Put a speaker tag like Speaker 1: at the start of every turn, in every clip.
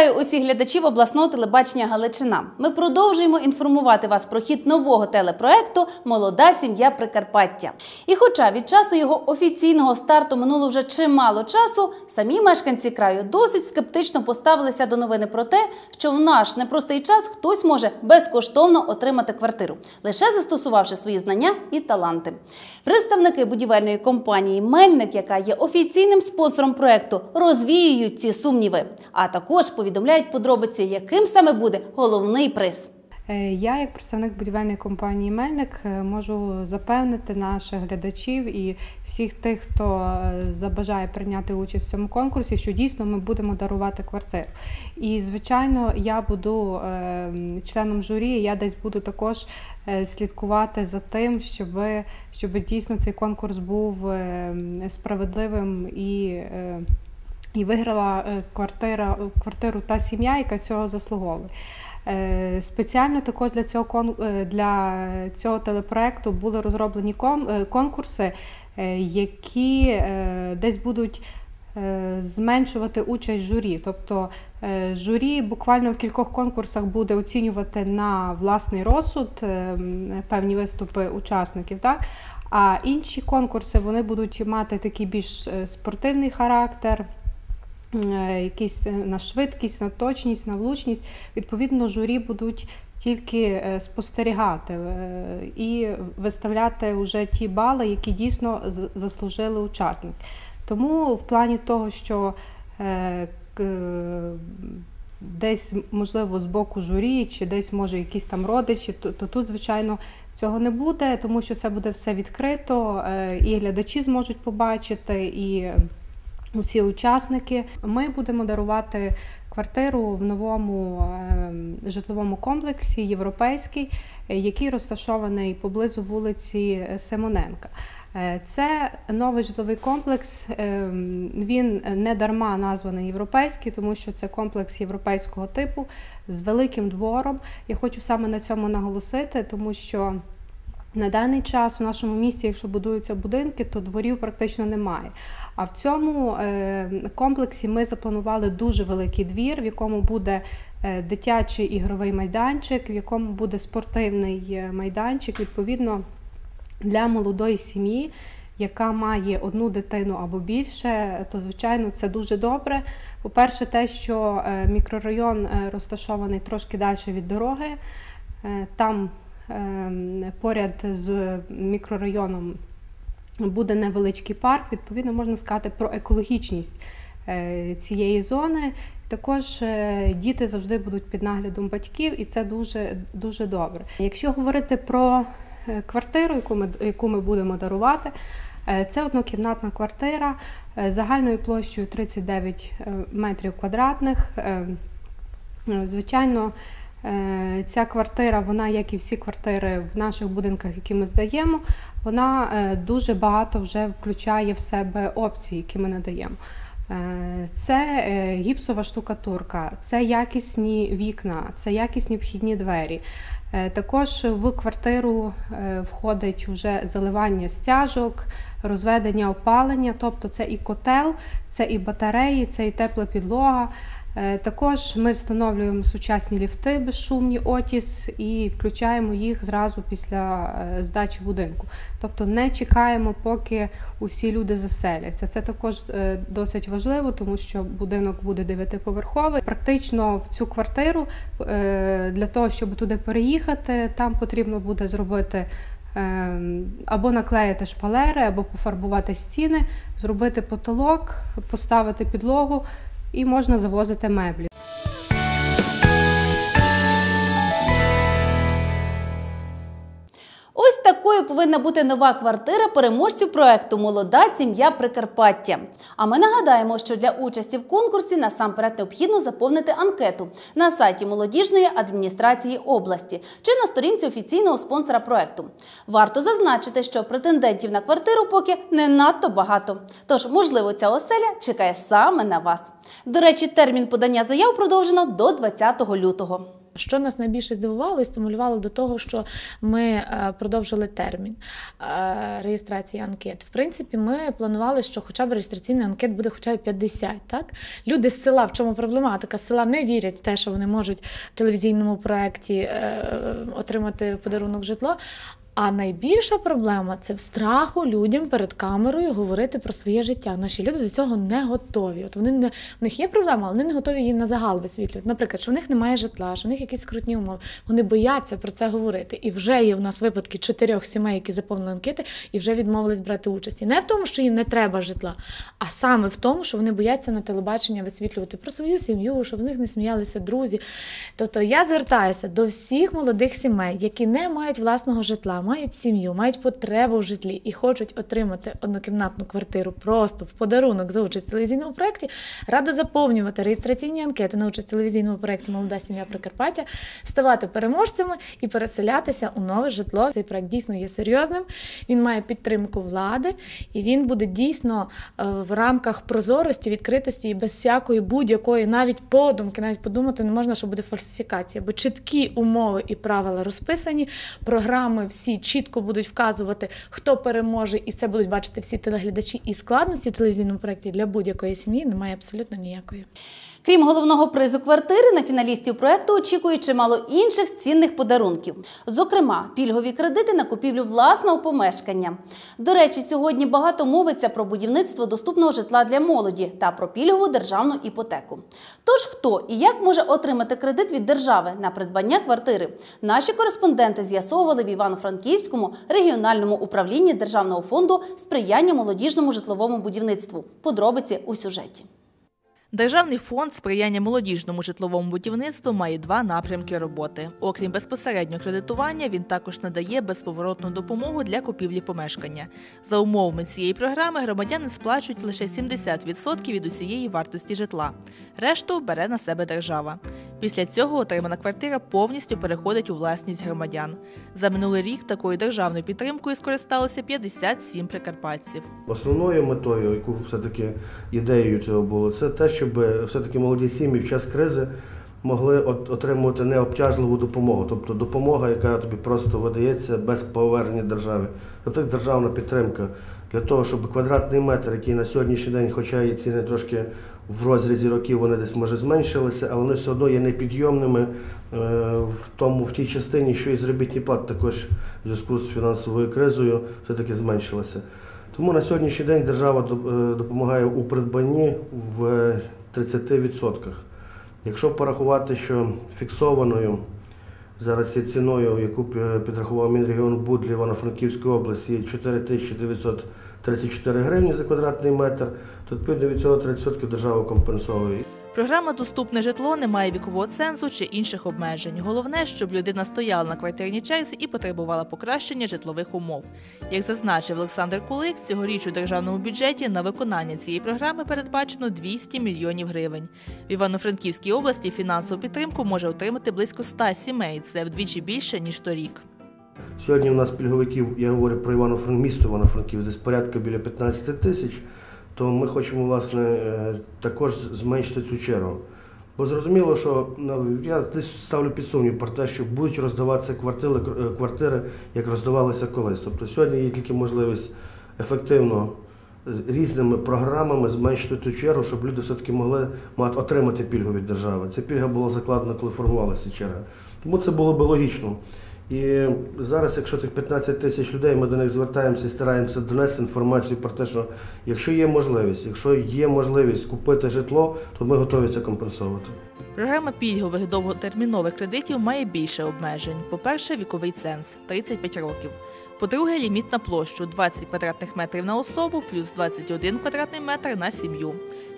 Speaker 1: Вітаю усіх глядачів обласного телебачення Галичина. Ми продовжуємо інформувати вас про хід нового телепроекту Молода сім'я Прикарпаття. І хоча від часу його офіційного старту минуло вже чимало часу, самі мешканці краю досить скептично поставилися до новини про те, що в наш непростий час хтось може безкоштовно отримати квартиру, лише застосувавши свої знання і таланти. Представники будівельної компанії Мельник, яка є офіційним спонсором проекту, розвіюють ці сумніви, а також повідомляють подробиці, яким саме буде головний приз.
Speaker 2: Е, Я, як представник будівельної компанії Мельник, е, можу запевнити наших глядачів і всіх тих, хто е, забажає прийняти участь в цьому конкурсі, що дійсно ми будемо дарувати квартиру. І звичайно, я буду членом журі, я десь буду також слідкувати за тим, щоб, щоб дійсно цей конкурс був справедливим і. Е, і виграла е, квартира, квартиру та сім'я, яка цього заслуговує. Е, Спеціально також для цього е, для цього телепроекту були розроблені е, конкурси, е, які е, десь будуть е, зменшувати участь журі. Тобто е, журі буквально в кількох конкурсах буде оцінювати на власний розсуд е, певні виступи учасників. Так? А інші конкурси вони будуть мати такий більш е, спортивний характер. Е, Якийсь е, на швидкість, на точність, на влучність. Відповідно, журі будуть тільки е, спостерігати і виставляти вже ті бали, які дійсно заслужили учасники. Тому в плані того, що десь, можливо, з боку журі, чи десь, може, якісь там родичі, то, то тут, звичайно, цього не буде, тому що це буде все відкрито, і глядачі зможуть побачити, і усі учасники. Ми будемо дарувати квартиру в новому е, житловому комплексі європейський, який розташований поблизу вулиці Симоненка. Е, Це новий житловий комплекс. е, Він не дарма названий європейський, тому що це комплекс європейського типу з великим двором. Я хочу саме на цьому наголосити, тому що на даний час у нашому місті, якщо будуються будинки, то дворів практично немає. А в цьому е, комплексі ми запланували дуже великий двір, в якому буде е, дитячий ігровий майданчик, в якому буде спортивний е, майданчик. Відповідно, для молодої сім'ї, яка має одну дитину або більше, то звичайно це дуже добре. По-перше, те, що мікрорайон розташований трошки далі від дороги, там поряд з мікрорайоном буде невеличкий парк. Відповідно, можна сказати про екологічність е, цієї зони. Також е, діти завжди будуть під наглядом батьків, і це дуже дуже добре. Якщо говорити про е, квартиру, яку ми яку ми будемо дарувати, це однокімнатна квартира загальною площею 39 е, метрів квадратних. Звичайно, ця квартира, вона, як і всі квартири в наших будинках, які ми здаємо, вона е, дуже багато вже включає в себе опцій, які ми надаємо. Е, Це е, гіпсова штукатурка, це якісні вікна, це якісні вхідні двері. Е, Також в квартиру е, входить вже заливання стяжок, розведення опалення, тобто це і котел, це і батареї, це і тепла підлога. Е, Також ми встановлюємо сучасні ліфти безшумні Отіс і включаємо їх зразу після е, здачі будинку. Тобто не чекаємо, поки усі люди заселяться. Це також е, досить важливо, тому що будинок буде дев'ятиповерховий. Практично в цю квартиру для того, щоб туди переїхати, там потрібно буде зробити. е, Або наклеїти шпалери, або пофарбувати стіни, зробити потолок, поставити підлогу і можна завозити меблі.
Speaker 1: Такою повинна бути нова квартира переможців проекту Молода сім'я Прикарпаття. А ми нагадаємо, що для участі в конкурсі насамперед необхідно заповнити анкету на сайті молодіжної адміністрації області чи на сторінці офіційного спонсора проекту. Варто зазначити, що претендентів на квартиру поки не надто багато. Тож, можливо, ця оселя чекає саме на вас. До речі, термін подання заяв продовжено до 20 лютого.
Speaker 3: Що нас найбільше здивувало і стимулювало до того, що ми е, продовжили термін е, реєстрації анкет. В принципі, ми планували, що хоча б реєстраційний анкет буде хоча б 50. Так? Люди з села, в чому проблематика? Села не вірять в те, що вони можуть в телевізійному проєкті е, отримати подарунок житло. А найбільша проблема це в страху людям перед камерою говорити про своє життя. Наші люди до цього не готові. От вони не в них є проблема, але вони не готові її на загал висвітлювати. Наприклад, що в них немає житла, що в них якісь скрутні умови. Вони бояться про це говорити. І вже є в нас випадки чотирьох сімей, які заповнили анкети, і вже відмовились брати участь. І не в тому, що їм не треба житла, а саме в тому, що вони бояться на телебачення висвітлювати про свою сім'ю, щоб з них не сміялися друзі. Тобто я звертаюся до всіх молодих сімей, які не мають власного житла, мають сім'ю, мають потребу в житлі і хочуть отримати однокімнатну квартиру просто в подарунок за участь в телевізійному проєкті. Радо заповнювати реєстраційні анкети на участь в телевізійному проєкті Молода сім'я Прикарпаття, ставати переможцями і переселятися у нове житло. Цей проєкт дійсно є серйозним. Він має підтримку влади, і він буде дійсно е, в рамках прозорості, відкритості і без всякої будь-якої, навіть подумки, навіть подумати не можна, що буде фальсифікація, бо чіткі умови і правила розписані, програми всі чітко будуть вказувати, хто переможе, і це будуть бачити всі телеглядачі. І складності в телевізійному проєкті для будь-якої сім'ї немає абсолютно ніякої.
Speaker 1: Крім головного призу квартири, на фіналістів проекту очікує чимало інших цінних подарунків. Зокрема, пільгові кредити на купівлю власного помешкання. До речі, сьогодні багато мовиться про будівництво доступного житла для молоді та про пільгову державну іпотеку. Тож хто і як може отримати кредит від держави на придбання квартири? Наші кореспонденти з'ясовували в Івано-Франківському регіональному управлінні Державного фонду сприяння молодіжному житловому будівництву. Подробиці у сюжеті.
Speaker 4: Державний фонд сприяння молодіжному житловому будівництву має два напрямки роботи. Окрім безпосереднього кредитування, він також надає безповоротну допомогу для купівлі помешкання. За умовами цієї програми громадяни сплачують лише 70% від усієї вартості житла. Решту бере на себе держава. Після цього отримана квартира повністю переходить у власність громадян. За минулий рік такою державною підтримкою скористалося 57 прикарпатців.
Speaker 5: Основною метою, яку все-таки ідеєю цього було, це те, щоб все-таки молоді сім'ї в час кризи могли от- отримувати необтяжливу допомогу, тобто допомога, яка тобі просто видається без повернення держави, тобто державна підтримка. Для того, щоб квадратний метр, який на сьогоднішній день, хоча і ціни трошки в розрізі років вони десь може зменшилися, але вони все одно є непідйомними е, в тому в тій частині, що і заробітні плати також в зв'язку з фінансовою кризою все-таки зменшилися. Тому на сьогоднішній день держава е, допомагає у придбанні в 30%. Якщо порахувати, що фіксованою зараз є ціною, яку підрахував Мінрегіон БУД для Івано-Франківської області, є 4934 гривні за квадратний метр, то відповідно від цього 30% держава компенсовує.
Speaker 4: Програма Доступне житло не має вікового цензу чи інших обмежень. Головне, щоб людина стояла на квартирній черзі і потребувала покращення житлових умов. Як зазначив Олександр Кулик, цьогоріч у державному бюджеті на виконання цієї програми передбачено 200 мільйонів гривень. В Івано-Франківській області фінансову підтримку може отримати близько 100 сімей. Це вдвічі більше ніж торік.
Speaker 5: Сьогодні у нас пільговиків, я говорю про Івано-Франк, місто Івано-Франків, десь порядка біля 15 тисяч, то ми хочемо власне е, також зменшити цю чергу. Бо зрозуміло, що ну, я десь ставлю під сумнів про те, що будуть роздаватися квартири, е, квартири, як роздавалися колись. Тобто сьогодні є тільки можливість ефективно різними програмами зменшити ту чергу, щоб люди все-таки могли мати, отримати пільгу від держави. Ця пільга була закладена, коли формувалася черга. Тому це було би логічно. І зараз, якщо цих 15 тисяч людей, ми до них звертаємося і стараємося донести інформацію про те, що якщо є можливість, якщо є можливість купити житло, то ми готові це компенсувати.
Speaker 4: Програма пільгових довготермінових кредитів має більше обмежень. По-перше, віковий ценз 35 років. По-друге, ліміт на площу 20 квадратних метрів на особу плюс 21 квадратний метр на сім'ю.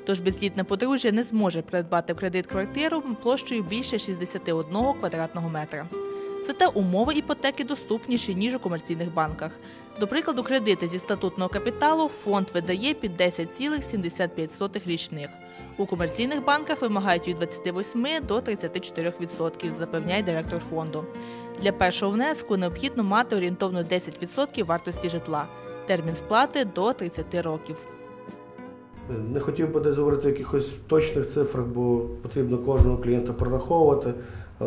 Speaker 4: Тож безлітне подружжя не зможе придбати в кредит квартиру площею більше 61 квадратного метра. Зате умови іпотеки доступніші, ніж у комерційних банках. До прикладу, кредити зі статутного капіталу фонд видає під 10,75 річних. У комерційних банках вимагають від 28 до 34%, запевняє директор фонду. Для першого внеску необхідно мати орієнтовно 10% вартості житла. Термін сплати до 30 років.
Speaker 5: Не хотів би десь говорити якихось точних цифрах, бо потрібно кожного клієнта прораховувати.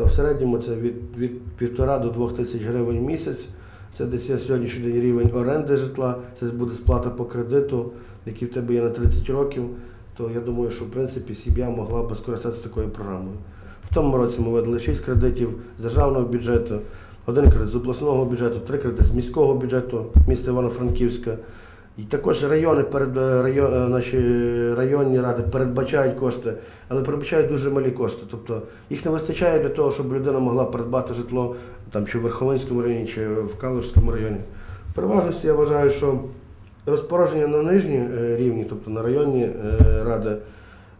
Speaker 5: В середньому це від, від півтора до двох тисяч гривень в місяць. Це десь є сьогоднішній день рівень оренди житла, це буде сплата по кредиту, який в тебе є на 30 років. То я думаю, що в принципі сім'я могла б скористатися такою програмою. В тому році ми видали 6 кредитів з державного бюджету, один кредит з обласного бюджету, три кредити з міського бюджету міста Івано-Франківська. І також райони перед е, район, е, наші районні ради передбачають кошти, але передбачають дуже малі кошти. Тобто їх не вистачає для того, щоб людина могла придбати житло там чи в Верховинському районі, чи в Калужському районі. Переважності я вважаю, що розпорядження на нижній е, рівні, тобто на районні ради,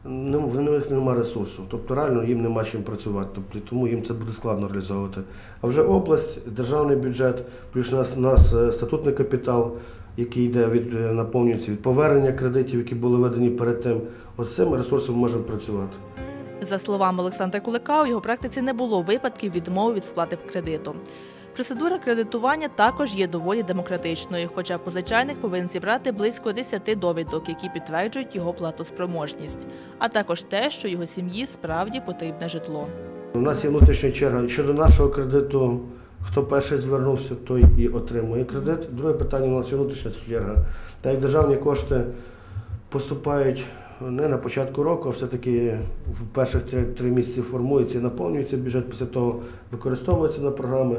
Speaker 5: в них немає ресурсу. Тобто реально їм нема чим працювати. Тобто, тому їм це буде складно реалізовувати. А вже область, державний бюджет, плюс у нас, у нас статутний капітал, який йде від е, наповнюється від повернення кредитів, які були введені перед тим. От з цими ресурсами можемо працювати.
Speaker 4: За словами Олександра Кулика, у його практиці не було випадків відмови від сплати кредиту. Процедура кредитування також є доволі демократичною, хоча позичальник повинен зібрати близько 10 довідок, які підтверджують його платоспроможність, а також те, що його сім'ї справді потрібне житло.
Speaker 5: У нас є внутрішня черга. Щодо нашого кредиту, хто перший звернувся, той і отримує кредит. Друге питання у нас внутрішня черга. Так як державні кошти поступають не на початку року, а все-таки в перших три місяці формується і наповнюється бюджет, після того використовується на програми.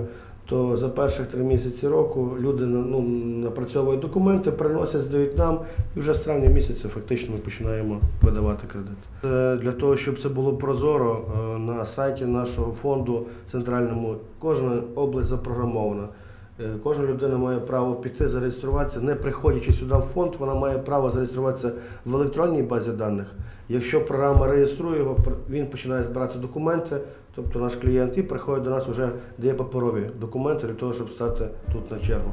Speaker 5: То за перших три місяці року люди ну, напрацьовують документи, приносять, здають нам, і вже з травня місяця фактично ми починаємо видавати кредит. Для того, щоб це було прозоро, е, на сайті нашого фонду центральному кожна область запрограмована. Е, Кожна людина має право піти, зареєструватися, не приходячи сюди в фонд, вона має право зареєструватися в електронній базі даних. Якщо програма реєструє його, він починає збирати документи, тобто наш клієнт і приходить до нас вже дає паперові документи для того, щоб стати тут на чергу.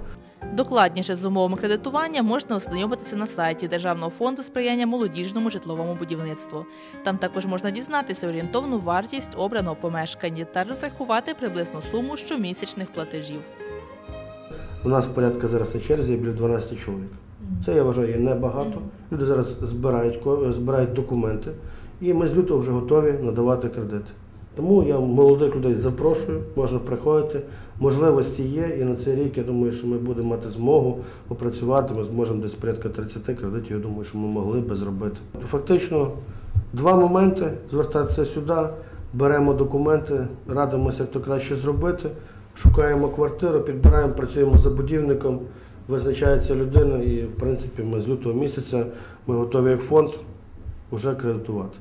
Speaker 4: Докладніше з умовами кредитування можна ознайомитися на сайті Державного фонду сприяння молодіжному житловому будівництву. Там також можна дізнатися орієнтовну вартість обраного помешкання та розрахувати приблизну суму щомісячних платежів.
Speaker 5: У нас порядка зараз на черзі біля 12 чоловік. Це я вважаю є небагато. Люди зараз збирають, збирають документи, і ми з лютого вже готові надавати кредити. Тому я молодих людей запрошую, можна приходити. Можливості є, і на цей рік я думаю, що ми будемо мати змогу попрацювати. Ми зможемо десь порядка 30 кредитів. Я думаю, що ми могли би зробити. Фактично, два моменти: звертатися сюди, беремо документи, радимося, як то краще зробити. Шукаємо квартиру, підбираємо, працюємо за будівником, визначається людина, і в принципі ми з лютого місяця ми готові як фонд вже кредитувати.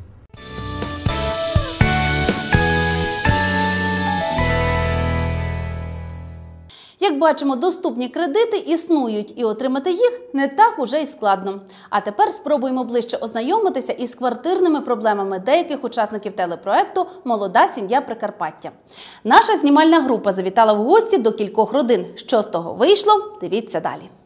Speaker 1: Як бачимо, доступні кредити існують, і отримати їх не так уже й складно. А тепер спробуємо ближче ознайомитися із квартирними проблемами деяких учасників телепроекту Молода сім'я Прикарпаття. Наша знімальна група завітала в гості до кількох родин. Що з того вийшло? Дивіться далі.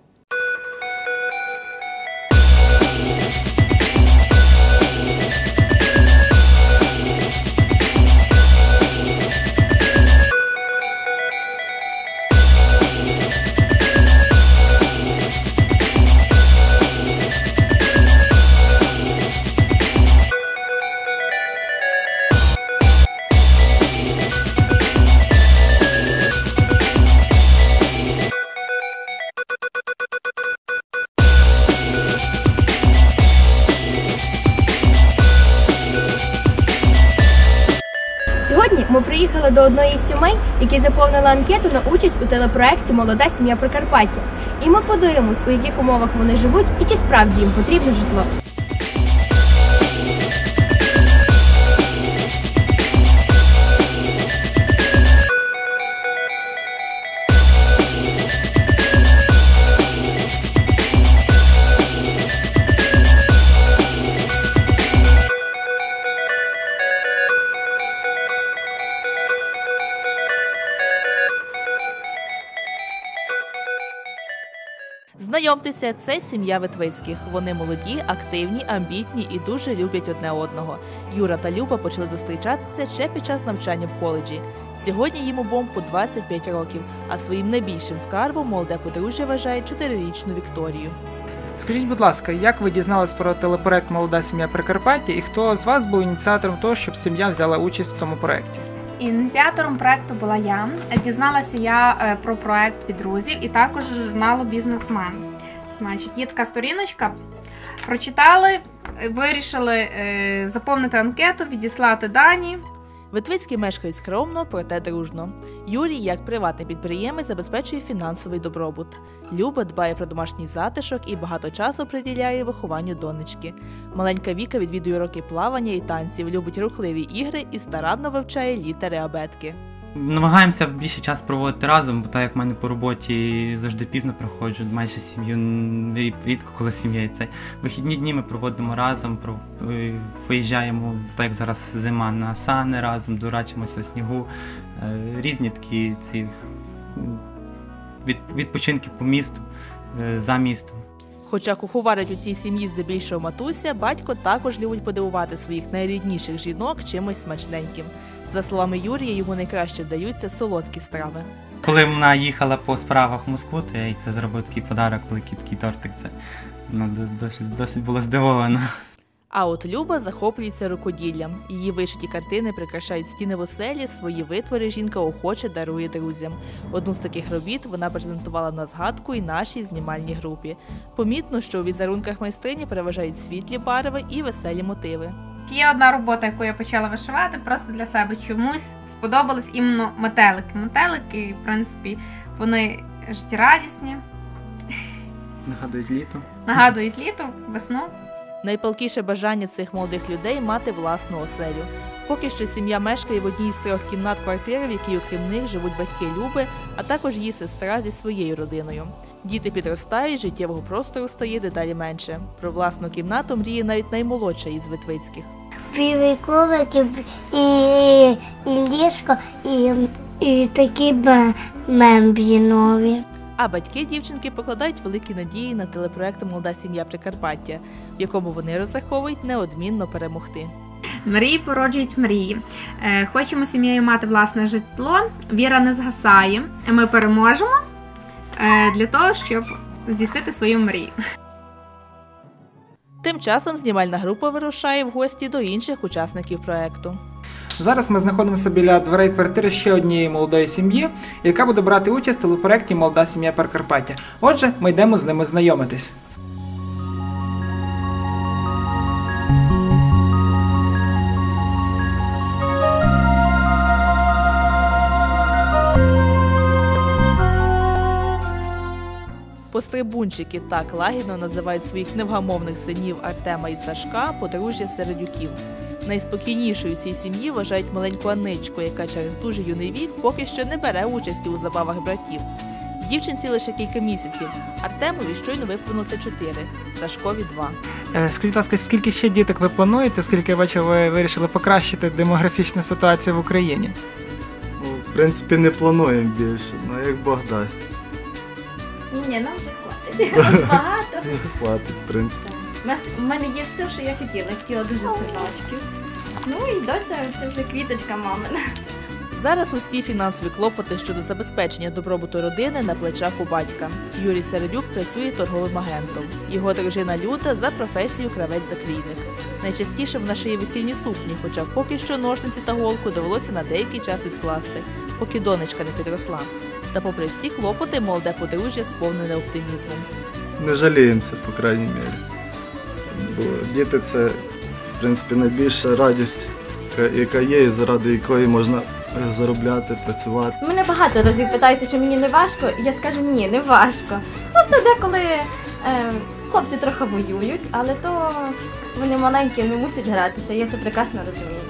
Speaker 6: Ми приїхали до одної з сімей, які заповнили анкету на участь у телепроекті Молода сім'я Прикарпаття. І ми подивимось, у яких умовах вони живуть і чи справді їм потрібне житло.
Speaker 4: Знайомтеся, це сім'я Витвицьких. Вони молоді, активні, амбітні і дуже люблять одне одного. Юра та Люба почали зустрічатися ще під час навчання в коледжі. Сьогодні їм обом по 25 років, а своїм найбільшим скарбом молоде подружжя вважає чотирирічну Вікторію.
Speaker 7: Скажіть, будь ласка, як ви дізнались про телепроект Молода сім'я Прикарпаття і хто з вас був ініціатором того, щоб сім'я взяла участь в цьому проєкті?
Speaker 8: Ініціатором проекту була я. Дізналася я е, про проект від друзів і також журналу Бізнесмен. Значить, є така сторіночка. Прочитали, вирішили е, заповнити анкету, відіслати дані.
Speaker 4: Витвицькі мешкають скромно, проте дружно. Юрій, як приватний підприємець, забезпечує фінансовий добробут. Люба дбає про домашній затишок і багато часу приділяє вихованню донечки. Маленька Віка відвідує уроки плавання і танців, любить рухливі ігри і старанно вивчає літери абетки.
Speaker 9: Намагаємося більше час проводити разом, бо так як в мене по роботі завжди пізно приходжу, майже сім'ю рідко, коли сім'я і це. Вихідні дні ми проводимо разом, е, виїжджаємо, так як зараз зима, на сани разом, дурачимося снігу. Е, Різні такі ці відпочинки по місту, е, за містом.
Speaker 4: Хоча куховарить у цій сім'ї здебільшого матуся, батько також любить подивувати своїх найрідніших жінок чимось смачненьким. За словами Юрія, йому найкраще вдаються солодкі страви.
Speaker 9: Коли вона їхала по справах в Москву, то я їй це зробив такий подарок, великий такий тортик. Це вона досить, досить була здивована.
Speaker 4: А от Люба захоплюється рукоділлям. Її вишиті картини прикрашають стіни в оселі, свої витвори жінка охоче дарує друзям. Одну з таких робіт вона презентувала на згадку і нашій знімальній групі. Помітно, що у візерунках майстрині переважають світлі барви і веселі мотиви.
Speaker 8: Є одна робота, яку я почала вишивати, просто для себе чомусь сподобались іменно метелики. Метелики, в принципі, вони життєрадісні,
Speaker 9: Нагадують літо.
Speaker 8: нагадують літо, весну.
Speaker 4: Найпалкіше бажання цих молодих людей мати власну оселю. Поки що сім'я мешкає в одній з трьох кімнат квартири, в якій окрім них живуть батьки Люби, а також її сестра зі своєю родиною. Діти підростають, життєвого простору стає дедалі менше. Про власну кімнату мріє навіть наймолодша із Витвицьких.
Speaker 10: Білий коврик і, і ліжко, і, і такі б- нові.
Speaker 4: А батьки дівчинки покладають великі надії на телепроект Молода сім'я Прикарпаття, в якому вони розраховують неодмінно перемогти.
Speaker 8: Мрії породжують мрії. Е, Хочемо сім'єю мати власне житло. Віра не згасає. Ми переможемо е, для того, щоб здійснити свою мрію.
Speaker 4: Тим часом знімальна група вирушає в гості до інших учасників проекту.
Speaker 7: Зараз ми знаходимося біля дверей квартири ще однієї молодої сім'ї, яка буде брати участь у телепроекті Молода сім'я Прикарпаття. Отже, ми йдемо з ними знайомитись.
Speaker 4: Пострибунчики так лагідно називають своїх невгамовних синів Артема і Сашка подружжя Середюків. Найспокійнішою цій сім'ї вважають маленьку Аничку, яка через дуже юний вік поки що не бере участі у забавах братів. Дівчинці лише кілька місяців. Артемові щойно виповнилося чотири, Сашкові два.
Speaker 7: Е, Скажіть, будь ласка, скільки ще діток ви плануєте, оскільки я бачу, ви вирішили покращити демографічну ситуацію в Україні?
Speaker 11: Ну, в принципі, не плануємо більше, ну як Бог дасть.
Speaker 12: Ні, ні, нам багато.
Speaker 11: Хватить, в принципі.
Speaker 12: У нас мене є все, що я хотіла. Я хотіла дуже синочків. Ну і доця це вже квіточка мамина.
Speaker 4: Зараз усі фінансові клопоти щодо забезпечення добробуту родини на плечах у батька. Юрій Середюк працює торговим агентом. Його дружина Люда за професією кравець-заклійник. Найчастіше вона шиє весільні сукні, хоча поки що ножниці та голку довелося на деякий час відкласти, поки донечка не підросла. Та попри всі клопоти, молоде подружжя сповнене оптимізмом.
Speaker 11: Не жаліємося, по крайній мірі. Бо діти це, в принципі, найбільша радість, яка- є, і заради якої можна е, заробляти, працювати.
Speaker 12: Мене багато разів питаються, чи мені не важко. і Я скажу ні, не важко. Просто деколи е, хлопці трохи воюють, але то вони маленькі, не мусять гратися. Я це прекрасно розумію.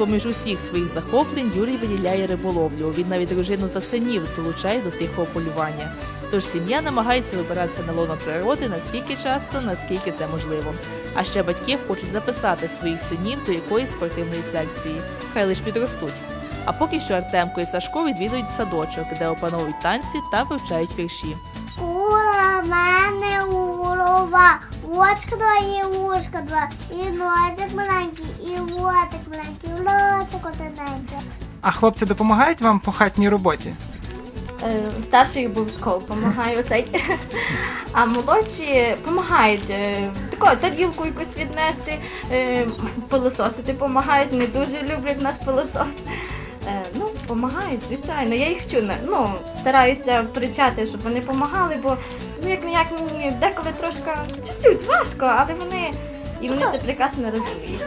Speaker 4: З-поміж усіх своїх захоплень Юрій виділяє риболовлю. Він навіть дружину та синів долучає до тихого полювання. Тож сім'я намагається вибиратися на лоно природи настільки часто, наскільки це можливо. А ще батьки хочуть записати своїх синів до якоїсь спортивної секції. Хай лиш підростуть. А поки що Артемко і Сашко відвідують садочок, де опановують танці та вивчають вірші.
Speaker 10: Ура, мене урова, очка два і ушка два, і носик маленький, і ротик маленький, і носик одиненький.
Speaker 7: А хлопці допомагають вам по хатній роботі?
Speaker 12: Е, Старший обов'язково допомагає оцей. А молодші допомагають е, тако, тарілку якусь віднести, е, пилососити допомагають, не дуже люблять наш пилосос. Е, Ну, допомагають, звичайно. Я їх вчу, на- ну, стараюся причати, щоб вони допомагали, бо як не як мені деколи трошки чуть-чуть важко, але вони і вони це прекрасно розуміють.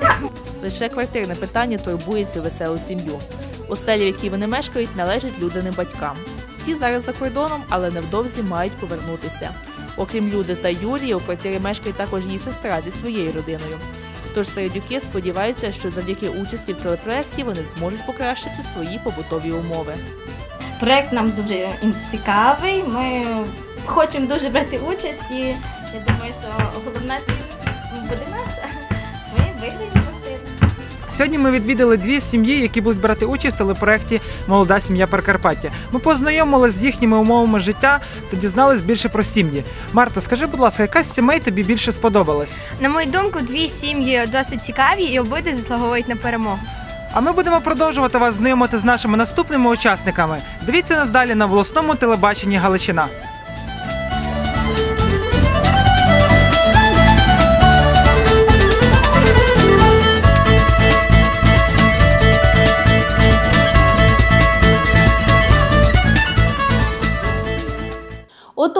Speaker 4: Лише квартирне питання турбує цю веселу сім'ю. Оселі, в якій вони мешкають, належать людиним батькам. Ті зараз за кордоном, але невдовзі мають повернутися. Окрім Люди та Юрії, у квартирі мешкає також її сестра зі своєю родиною. Тож середюки сподіваються, що завдяки участі в телепроекті вони зможуть покращити свої побутові умови.
Speaker 12: Проект нам дуже цікавий. Ми хочемо дуже брати участь і я думаю, що головна ціль буде наша. Ми виграємо.
Speaker 7: Сьогодні ми відвідали дві сім'ї, які будуть брати участь в телепроекті Молода сім'я Прикарпаття. Ми познайомилися з їхніми умовами життя та дізнались більше про сім'ї. Марта, скажи, будь ласка, яка з сімей тобі більше сподобалась?
Speaker 6: На мою думку, дві сім'ї досить цікаві і обидві заслуговують на перемогу.
Speaker 7: А ми будемо продовжувати вас знайомити з нашими наступними учасниками. Дивіться нас далі на волосному телебаченні Галичина.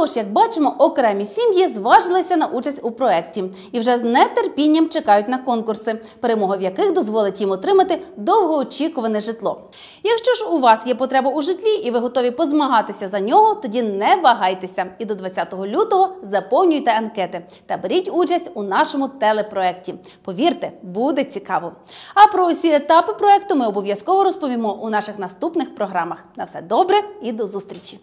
Speaker 1: Отож, як бачимо, окремі сім'ї зважилися на участь у проєкті і вже з нетерпінням чекають на конкурси, перемога в яких дозволить їм отримати довгоочікуване житло. Якщо ж у вас є потреба у житлі і ви готові позмагатися за нього, тоді не вагайтеся і до 20 лютого заповнюйте анкети та беріть участь у нашому телепроекті. Повірте, буде цікаво. А про усі етапи проекту ми обов'язково розповімо у наших наступних програмах. На все добре і до зустрічі!